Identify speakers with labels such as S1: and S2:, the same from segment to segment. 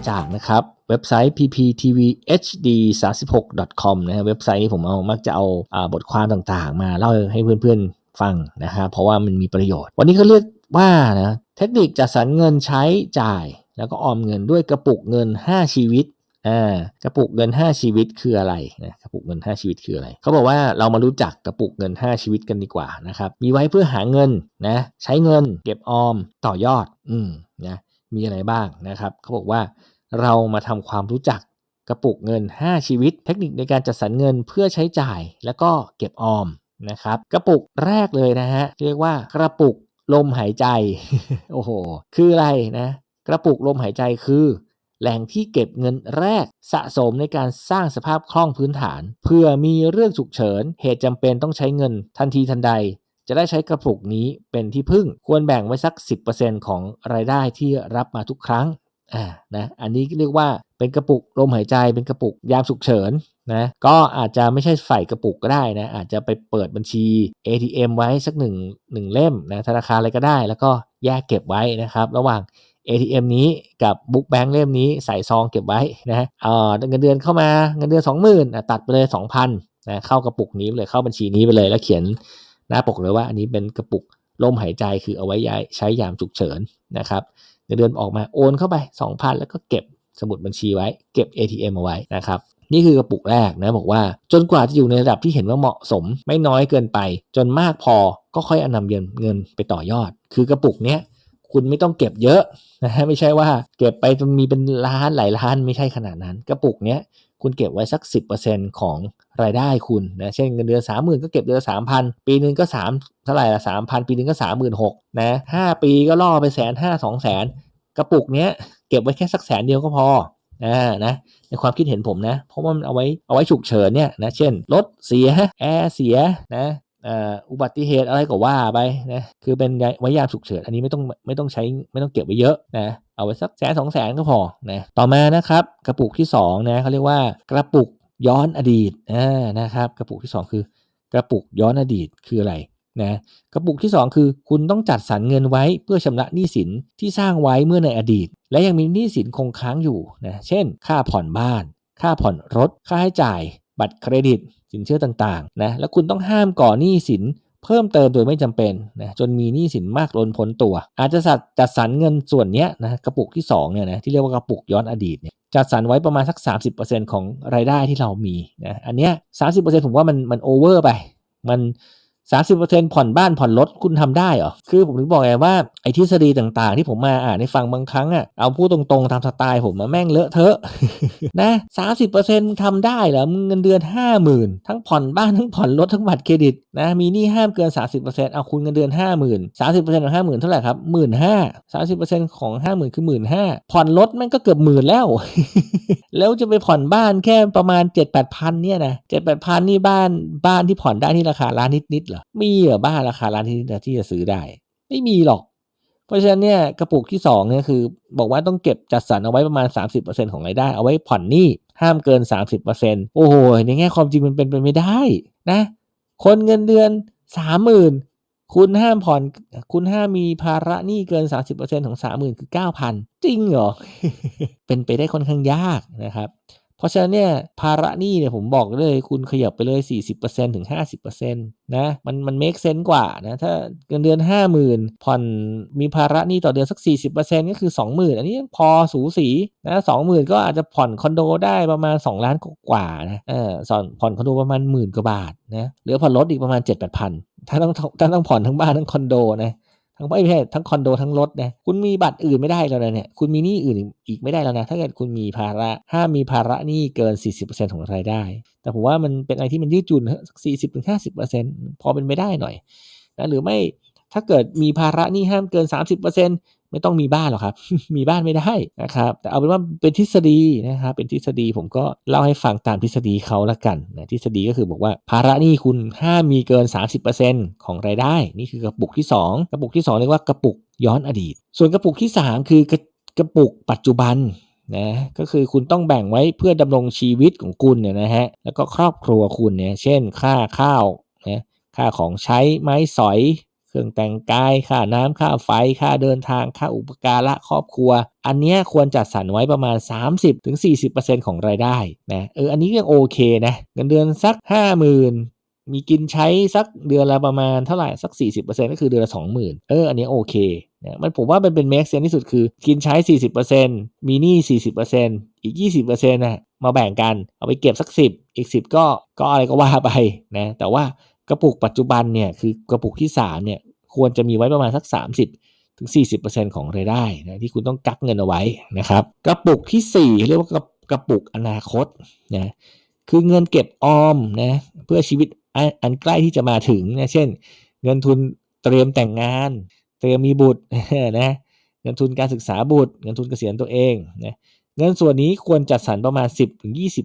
S1: มาจากนะครับเว็บไซต์ pptvhd36.com นะฮะเว็บไซต์นี้ผมเอามักจะเอาอาบทความต่างๆ มาเล่าให้เพื่อนๆฟังนะฮะเพราะว่ามันมีประโยชน์ วันนี้เขาเรียกว่านะเทคนิคจัดสรรเงินใช้จ่าย แล้วก็ออมเงินด้วยกระปุกเงิน 5 ชีวิตอ่ากระปุกเงิน 5 ชีวิตคืออะไรนะกระปุกเงิน 5 ชีวิตคืออะไรเขาบอกว่าเรามารู้จักกระปุกเงิน 5 ชีวิตกันดีกว่านะครับมีไว้เพื่อหาเงินนะใช้เงินเก็บออมต่อยอดอืมนะ มีอะไรบ้างนะครับเขาบอกว่าเรามาทำความรู้จักกระปุกเงิน 5 ชีวิต เทคนิคในการจัดสรรเงินเพื่อใช้จ่าย แล้วก็เก็บออมนะครับกระปุกแรกเลยนะฮะเรียกว่ากระปุกลมหายใจโอ้โหคืออะไรนะกระปุกลมหายใจคือแหล่งที่เก็บเงินแรกสะสมในการสร้างสภาพคล่องพื้นฐาน เพื่อมีเรื่องฉุกเฉิน เหตุจำเป็นต้องใช้เงินทันทีทันใด จะได้ใช้กระปุกนี้เป็นที่พึ่ง ควรแบ่งไว้สัก 10%ของรายได้ที่รับมาทุกครั้งอ่านะอันนี้เรียกว่าเป็นกระปุกลมหายใจเป็นกระปุกยามฉุกเฉินนะก็อาจจะไม่ใช่ใส่กระปุกก็ได้นะอาจจะไปเปิดบัญชี ATM ไว้สักหนึ่งหนึ่งเล่มนะธนาคารอะไรก็ได้ แล้วก็แยกเก็บไว้นะครับ ระหว่าง ATM นี้กับบุ๊กแบงค์เล่มนี้ใส่ซองเก็บไว้นะเออเงินเดือนเข้ามาเงินเดือน 20,000นตัดไปเลย 2,000นะเข้ากระปุกนี้ไปเลยเข้าบัญชีนี้ไปเลยแล้วเขียน หน้าปกเลยว่าอันนี้เป็นกระปุกลมหายใจคือเอาไว้ย้ายใช้ยามฉุกเฉินนะครับเงินเดือนออกมาโอนเข้าไป 2,000 แล้วก็เก็บสมุดบัญชีไว้ เก็บ ATM เอาไว้นะครับนี่คือกระปุกแรกนะบอกว่า จนกว่าจะอยู่ในระดับที่เห็นว่าเหมาะสม ไม่น้อยเกินไป จนมากพอก็ค่อยอนำเงินเงินไปต่อยอด คือกระปุกเนี้ยคุณไม่ต้องเก็บเยอะนะฮะไม่ใช่ว่าเก็บไปจนมีเป็นล้านหลายล้านไม่ใช่ขนาดนั้น กระปุกเนี้ย คุณเก็บไว้สัก 10%ของรายได้คุณนะเช่นเงินเดือนสามหมื่นก็เก็บเดือนสามพันปีหนึ่งก็สามเท่าไหร่ละสามพันปีหนึ่งก็สามหมื่นหกนะห้าปีก็ล่อไปแสนห้าสองแสนกระปุกเนี้ยเก็บไว้แค่สักแสนเดียวก็พออ่านะในความคิดเห็นผมนะ เพราะว่ามันเอาไว้เอาไว้ฉุกเฉินเนี่ยนะเช่นรถเสียแอร์เสียนะอุบัติเหตุอะไรก็ว่าไปนะคือเป็นไว้ยามฉุกเฉินอันนี้ไม่ต้องไม่ต้องใช้ไม่ต้องเก็บไว้เยอะนะ เอาไว้สักแสนสองแสนก็พอนะต่อมานะครับกระปุกที่2นะเขาเรียกว่ากระปุกย้อนอดีตอ่านะครับกระปุกที่ 2 คือกระปุกย้อนอดีตคืออะไรนะกระปุกที่ 2 คือ คุณต้องจัดสรรเงินไว้เพื่อชำระหนี้สินที่สร้างไว้เมื่อในอดีต และยังมีหนี้สินคงค้างอยู่นะเช่น ค่าผ่อนบ้าน ค่าผ่อนรถ ค่าใช้จ่าย บัตรเครดิต สินเชื่อต่างๆนะแล้วคุณต้องห้ามก่อหนี้สิน เพิ่มเติมโดยไม่จำเป็นนะจนมีหนี้สินมากล้นพ้นตัว อาจจะจัดสรรเงินส่วนนี้นะกระปุกที่2เนี่ยนะที่เรียกว่ากระปุกย้อนอดีตเนี่ยจัดสรรไว้ประมาณสัก 30%ของรายได้ที่เรามีนะอันเนี้ยสาผมว่ามันมันโอเวอร์ไป มัน สามสิบเปอร์เซ็นผ่อนบ้านผ่อนรถคุณทำได้เหรอ คือผมถึงบอกไงว่าไอ้ทฤษฎีต่างๆ ที่ผมมาอ่านในฟังบางครั้งอะเอาพูดตรงๆตามสไตล์ผมมาแม่งเลอะเทอะนะสามสิบเปอร์เซ็นต์ทำได้เหรอมึงเงินเดือนห้าหมื่นทั้งผ่อนบ้านทั้งผ่อนรถทั้งบัตรเครดิตนะมีหนี้ห้ามเกินสามสิบเปอร์เซ็นต์เอาคุณเงินเดือนห้าหมื่นสามสิบเปอร์เซ็นต์ของห้าหมื่นเท่าไหร่ครับหมื่นห้าสามสิบเปอร์เซ็นต์ของห้าหมื่นคือหมื่นห้าผ่อนรถม่งก็เกือบหมื่นแล้ว แล้วจะไปผ่อนบ้านแค่ประมาณเจ็ดแปดพันเนี่ยนะเจ็ดแปดพันนี่บ้านบ้านที่ผ่อนได้ที่ราคาล้านนิดๆเหรอมีเหรอบ้านราคาร้านที่ที่จะซื้อได้ ไม่มีหรอก เพราะฉะนั้นเนี่ยกระปุกที่2เนี่ยคือ บอกว่าต้องเก็บจัดสรรเอาไว้ประมาณ 30%ของรายได้ เอาไว้ผ่อนหนี้ห้ามเกิน 30%โอ้โหในแง่ความจริงมันเป็นไปไม่ได้นะ คนเงินเดือน 30,000คุณห้ามผ่อนคุณห้ามมีภาระหนี้เกิน 30%ของ 30,000คือ9,000จริงเหรอเป็นไปได้ค่อนข้างยากนะครับ เพราะฉะนั้นเนี่ยภาระหนี้เนี่ยผมบอกเลยคุณขยับไปเลย 40%ถึง 50%นะมันมันเมคเซนต์กว่านะถ้าเงินเดือน 50,000 ผ่อนมีภาระหนี้ต่อเดือนสัก 40%ก็คือ 20,000 อันนี้พอสูสีนะ20,000 ก็อาจจะผ่อนคอนโดได้ประมาณ 2 ล้านกว่านะเออสอนผ่อนคอนโดประมาณหมื่นกว่าบาทนะเหลือผ่อนรถอีกประมาณ 7-8,000ถ้าต้องถ้าต้องผ่อนทั้งบ้านทั้งคอนโดนะ ทั้งไม่ใช่ทั้งคอนโดทั้งรถนะคุณมีบัตรอื่นไม่ได้แล้วนะเนี่ยคุณมีหนี้อื่นอีกไม่ได้แล้วนะถ้าเกิดคุณมีภาระห้ามมีภาระหนี้เกิน 40%ของรายได้ แต่ผมว่ามันเป็นอะไรที่มันยืดหยุ่นสักสี่สิบถึงห้าสิบเปอร์เซ็นต์พอเป็นไปได้หน่อยนะหรือไม่ถ้าเกิดมีภาระหนี้ห้ามเกิน 30% ไม่ต้องมีบ้านหรอกครับ มีบ้านไม่ได้นะครับ แต่เอาเป็นว่าเป็นทฤษฎีนะครับ เป็นทฤษฎีผมก็เล่าให้ฟังตามทฤษฎีเขาละกันนะทฤษฎีก็คือบอกว่าภาระหนี้คุณห้ามมีเกิน 30%ของรายได้ นี่คือกระปุกที่ 2 กระปุกที่ 2 เรียกว่ากระปุกย้อนอดีต ส่วนกระปุกที่ 3 คือกระกระปุกปัจจุบันนะก็คือคุณต้องแบ่งไว้เพื่อดำรงชีวิตของคุณเนี่ยนะฮะแล้วก็ครอบครัวคุณเนี่ยเช่น ค่าข้าวนะค่าของใช้ไม้สอย เครื่องแต่งกาย ค่าน้ำค่าไฟ ค่าเดินทาง ค่าอุปการะครอบครัว อันเนี้ยควรจัดสรรไว้ประมาณ 30-40%ของรายได้นะเอออันนี้ยังโอเคนะเงินเดือนสัก 50,000มีกินใช้สักเดือนละประมาณเท่าไหร่สัก 40%ก็คือเดือนละ20,000 เอออันนี้โอเคนะมันผมว่ามันเป็น make sense ที่สุดคือ กินใช้ 40%มีหนี้ 40%อีก 20%นะมาแบ่งกันเอาไปเก็บสัก 10 อีก 10 ก็ก็อะไรก็ว่าไปนะแต่ว่า กระปุกปัจจุบันเนี่ยคือกระปุกที่3เนี่ยควรจะมีไว้ประมาณสัก 30ถึง40%ของรายได้นะที่คุณต้องกักเงินเอาไว้นะครับ กระปุกที่ 4 เรียกว่ากระกระปุกอนาคตนะคือเงินเก็บออมนะเพื่อชีวิตอันอันใกล้ที่จะมาถึงนะเช่น เงินทุนเตรียมแต่งงาน เตรียมมีบุตรนะเงินทุนการศึกษาบุตร เงินทุนเกษียณตัวเองนะเงินส่วนนี้ควรจัดสรรประมาณ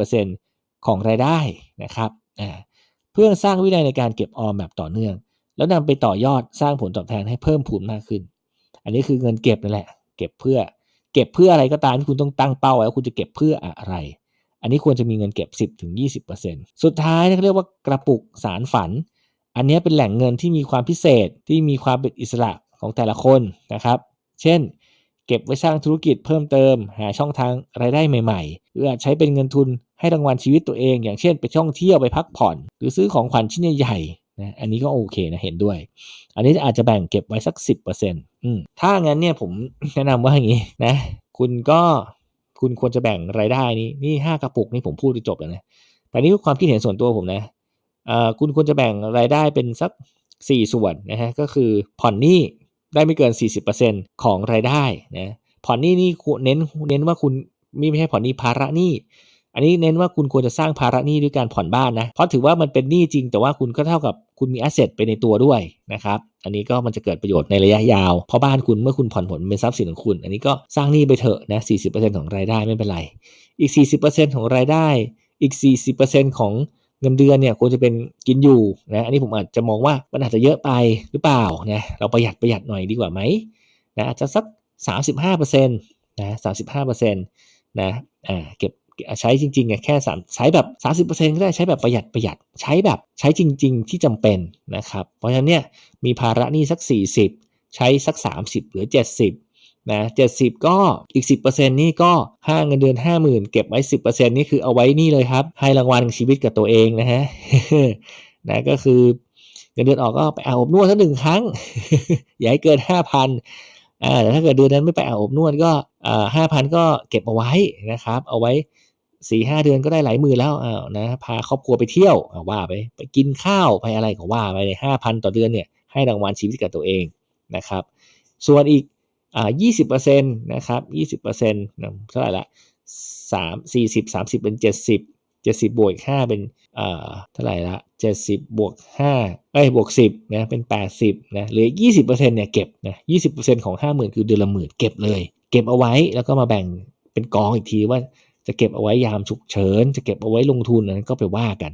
S1: 10-20%ของรายได้นะครับอ่า พื่อสร้างวินัยในการเก็บออมแบบต่อเนื่อง แล้วนำไปต่อยอดสร้างผลตอบแทนให้เพิ่มพูนมากขึ้น อันนี้คือเงินเก็บนั่นแหละ เก็บเพื่อ เก็บเพื่ออะไรก็ตามที่คุณต้องตั้งเป้าไว้ว่าคุณจะเก็บเพื่ออะไร อันนี้ควรจะมีเงินเก็บ 10-20%สุดท้ายเขาเรียกว่ากระปุกสารฝัน อันนี้เป็นแหล่งเงินที่มีความพิเศษที่มีความเป็นอิสระของแต่ละคนนะครับ เช่น เก็บไว้สร้างธุรกิจเพิ่มเติม หาช่องทางรายได้ใหม่ๆหรืออาจใช้เป็นเงินทุน ให้รางวัลชีวิตตัวเอง อย่างเช่น ไปท่องเที่ยวไปพักผ่อน หรือซื้อของขวัญชิ้นใหญ่ๆนะอันนี้ก็โอเคนะเห็นด้วย อันนี้อาจจะแบ่งเก็บไว้สัก 10%อืมถ้างั้นเนี่ยผมแนะนำว่าอย่างนี้นะ คุณก็คุณควรจะแบ่งรายได้นี้นี่ห้ากระปุกนี่ผมพูดจบแล้วนะแต่นี่คือความคิดเห็นส่วนตัวผมนะอ่อคุณควรจะแบ่งรายได้เป็นสัก 4 ส่วนนะฮะก็คือผ่อนหนี้ได้ไม่เกิน 40%ของรายได้นะผ่อนหนี้นี่เน้นเน้นว่าคุณไม่ใช่ผ่อนหนี้ภาระหนี้ อันนี้เน้นว่าคุณควรจะสร้างภาระหนี้ด้วยการผ่อนบ้านนะ เพราะถือว่ามันเป็นหนี้จริง แต่ว่าคุณก็เท่ากับคุณมีแอสเซทไปในตัวด้วยนะครับ อันนี้ก็มันจะเกิดประโยชน์ในระยะยาว เพราะบ้านคุณเมื่อคุณผ่อนผลเป็นทรัพย์สินของคุณ อันนี้ก็สร้างหนี้ไปเถอะนะ 40%ของรายได้ไม่เป็นไร อีก 40%ของรายได้ อีก 40%ของเงินเดือนเนี่ยควรจะเป็นกินอยู่นะ อันนี้ผมอาจจะมองว่ามันอาจจะเยอะไปหรือเปล่านะ เราประหยัดประหยัดหน่อยดีกว่าไหมนะอาจจะสัก 35%นะ 35%นะ อ่า เก็บ ใช้จริงๆเนี่ยแค่สามใช้แบบ 30%ก็ได้ใช้แบบประหยัดประหยัดใช้แบบใช้จริง ๆ ที่จำเป็นนะครับ เพราะฉะนั้นเนี่ยมีภาระหนี้สัก 40 ใช้สัก 30 หรือ 70นะ70 ก็อีก 10%นี่ก็ห้าเงินเดือน 50,000 เก็บไว้ 10%นี่คือเอาไว้นี่เลยครับ ให้รางวัลชีวิตกับตัวเองนะฮะนะก็คือเงินเดือนออกก็ไปอาบอบนวดสักหนึ่งครั้งอย่าให้เกิน 5,000อ่าแต่ถ้าเกิดเดือนนั้นไม่ไปอาบอบนวดก็อ่าห้าพันก็เก็บเอาไว้นะครับ เอาไว้ สี่ห้าเดือนก็ได้หลายหมื่นแล้วอ้าวนะพาครอบครัวไปเที่ยวว่าไปไปกินข้าวไปอะไรก็ว่าไปเลยห้าพันต่อเดือนเนี่ยให้รางวัลชีวิตกับตัวเองนะครับ ส่วนอีกอ่ายี่สิบเปอร์เซ็นต์นะครับยี่สิบเปอร์เซ็นต์เท่าไหร่ละสามสี่สิบสามสิบเป็นเจ็ดสิบเจ็ดสิบบวกห้าเป็นอ่าเท่าไหร่ละเจ็ดสิบบวกห้าเอ้ยบวกสิบนะเป็นแปดสิบนะเหลือยี่สิบเปอร์เซ็นต์เนี่ยเก็บนะยี่สิบเปอร์เซ็นต์ของห้าหมื่นคือเดือนละหมื่นเก็บเลย เก็บเอาไว้แล้วก็มาแบ่งเป็นกองอีกทีว่า จะเก็บเอาไว้ยามฉุกเฉิน จะเก็บเอาไว้ลงทุนนั้นก็ไปว่ากัน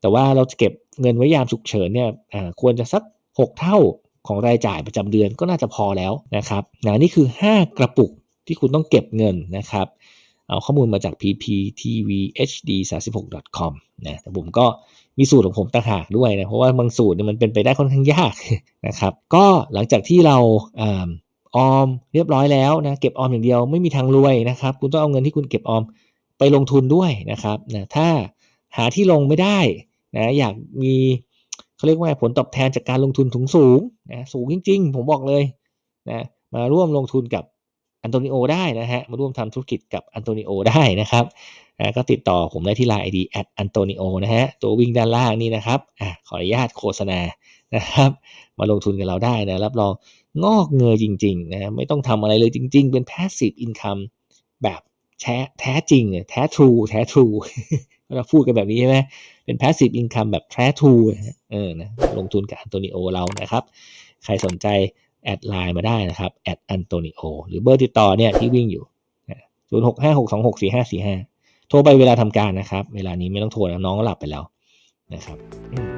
S1: แต่ว่าเราจะเก็บเงินไว้ยามฉุกเฉินเนี่ยควรจะสัก 6 เท่าของรายจ่ายประจำเดือนก็น่าจะพอแล้วนะครับนะนี่คือ 5 กระปุกที่คุณต้องเก็บเงินนะครับเอาข้อมูลมาจาก pptvhd36.com นะแต่ผมก็มีสูตรของผมต่างหากด้วยนะเพราะว่าบางสูตรเนี่ยมันเป็นไปได้ค่อนข้างยากนะครับ ก็หลังจากที่เราออมเรียบร้อยแล้วนะเก็บออมอย่างเดียวไม่มีทางรวยนะครับ คุณต้องเอาเงินที่คุณเก็บออม ไปลงทุนด้วยนะครับนะถ้าหาที่ลงไม่ได้นะอยากมีเขาเรียกว่าผลตอบแทนจากการลงทุนสูงสูงนะสูงจริง ๆ ผมบอกเลยนะมาร่วมลงทุนกับอันโตนิโอได้นะฮะมาร่วมทำธุรกิจกับอันโตนิโอได้นะครับนะก็ติดต่อผมได้ที่ Line ID at antonio นะฮะตัววิ่งด้านล่างนี่นะครับอะขออนุญาตโฆษณานะครับ มาลงทุนกับเราได้นะรับรองงอกเงยจริงๆนะไม่ต้องทำอะไรเลยจริง ๆ เป็น passive income แบบ แท้แท้จริงเนี่ยแท้ true แท้ true เราพูดกันแบบนี้ใช่ไหมเป็น passive income แบบแท้ true เออนะลงทุนกับอันโตนิโอเรานะครับ ใครสนใจแอดไลน์มาได้นะครับแอดอันโตนิโอหรือเบอร์ติดต่อเนี่ยที่วิ่งอยู่ศูนย์หกห้าหกสองหกสี่ห้าสี่ห้าโทรไปเวลาทำการนะครับ เวลานี้ไม่ต้องโทรแล้วน้องก็หลับไปแล้วนะครับ